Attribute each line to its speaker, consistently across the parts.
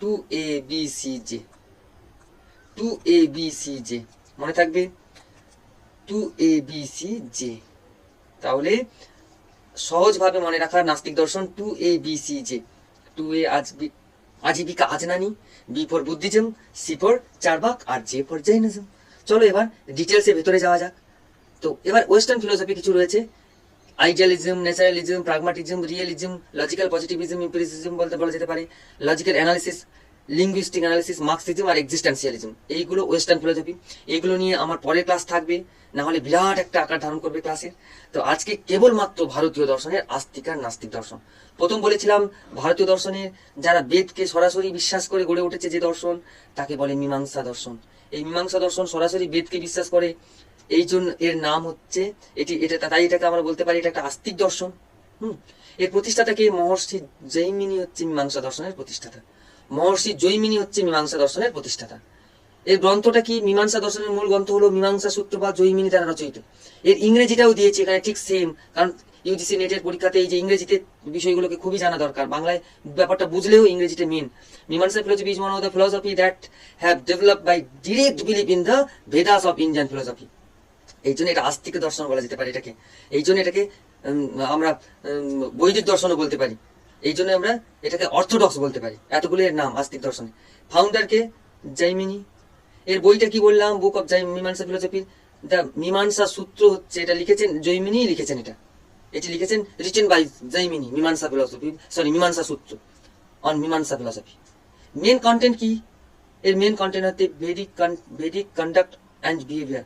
Speaker 1: Two A B C J two A B C J মনে থাকবে? Two A B C J তাহলে সহজভাবে মনে রাখার নাস্তিক দর্শন two A B C J two A আজ Ajivika Ajnani, B for Buddhism C for Charvak, R J for Jainism. চলো এবার ডিটেলসে ভেতরে যাওয়া যাক। তো এবার ওয়েস্টার্ন ফিলোসফি কিছু রয়েছে। Idealism, naturalism, pragmatism, realism, logical positivism empiricism বলতে বলা যেতে পারে। Logical analysis linguistic analysis Marxism আর এক্সিস্টেন্সিয়ালিজম। এইগুলো ওয়েস্টার্ন ফিলোসফি। এইগুলো নিয়ে আমার পরের ক্লাস থাকবে। না হলে বিরাট একটা আকার ধারণ করবে ক্লাসের। তো আজকে কেবলমাত্র ভারতীয় দর্শনের আস্তিক আর নাস্তিক দর্শন। প্রথম বলেছিলাম, ভারতীয় দর্শনের যারা বেদকে সরাসরি বিশ্বাস করে গড়ে উঠেছে যে দর্শন, তাকে বলে মীমাংসা দর্শন। এই মীমাংসা দর্শন সরাসরি বেদকে বিশ্বাস করে। এই জন্য এর নাম হচ্ছে, এটি, এটা, তাই এটাকে আমরা বলতে পারি, এটা একটা আস্তিক দর্শন। হুম? এর প্রতিষ্ঠাতাকে মহর্ষি জৈমিনী হচ্ছে মীমাংসা দর্শনের প্রতিষ্ঠাতা। মহর্ষি জৈমিনী হচ্ছে মীমাংসা দর্শনের প্রতিষ্ঠাতা। এর গ্রন্থটা কি? মীমাংসা দর্শনের মূল গ্রন্থ হলো মীমাংসা সূত্র বা জৈমিনী দ্বারা রচিত। এর ইংরেজিটাও দিয়েছে, এখানে ঠিক সেম কারণ ইউজিসি নেটের পরীক্ষাতে এই যে ইংরেজিতে বিষয়গুলোকে খুবই জানা দরকার। বাংলায় ব্যাপারটা বুঝলেও ইংরেজিতে main Mimamsa philosophy is one of the philosophy that have developed by direct believe in the Vedas of Indian philosophy এই জন্য এটা আস্তিক দর্শন বলা যেতে পারে এটাকে। এই জন্য এটাকে আমরা বৈদিক দর্শনও বলতে পারি। এই জন্য আমরা এটাকে অর্থোডক্স বলতে পারি। এতগুলো এর নাম আস্তিক দর্শনে। ফাউন্ডারকে জৈমিনী এর বইটা কি বললাম? বুক অফ জাই মীমাংসা ফিলোসফি দ্য মীমাংসা সূত্র হচ্ছে, এটা লিখেছেন জৈমিনী লিখেছেন এটা। এটি লিখেছেন রিটেন বাই জৈমিনী মীমাংসা ফিলোসফি সরি মীমাংসা সূত্র অন মীমাংসা ফিলোসফি মেন কন্টেন্ট কি? এর মেন কন্টেন্ট হচ্ছে Vedic conduct and behaviour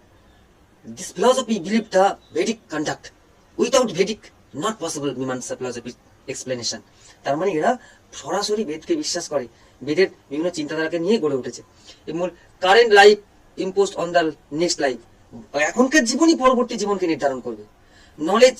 Speaker 1: This philosophy believed the Vedic conduct. Without Vedic, not possible Mimamsa philosophy explanation. তার মানে এরা সরাসরি বেদকে বিশ্বাস করে বেদের বিভিন্ন চিন্তাধারাকে নিয়ে গড়ে উঠেছে এবং current life impose on the next life এখনকার জীবনই পরবর্তী জীবনকে নির্ধারণ করবে নলেজ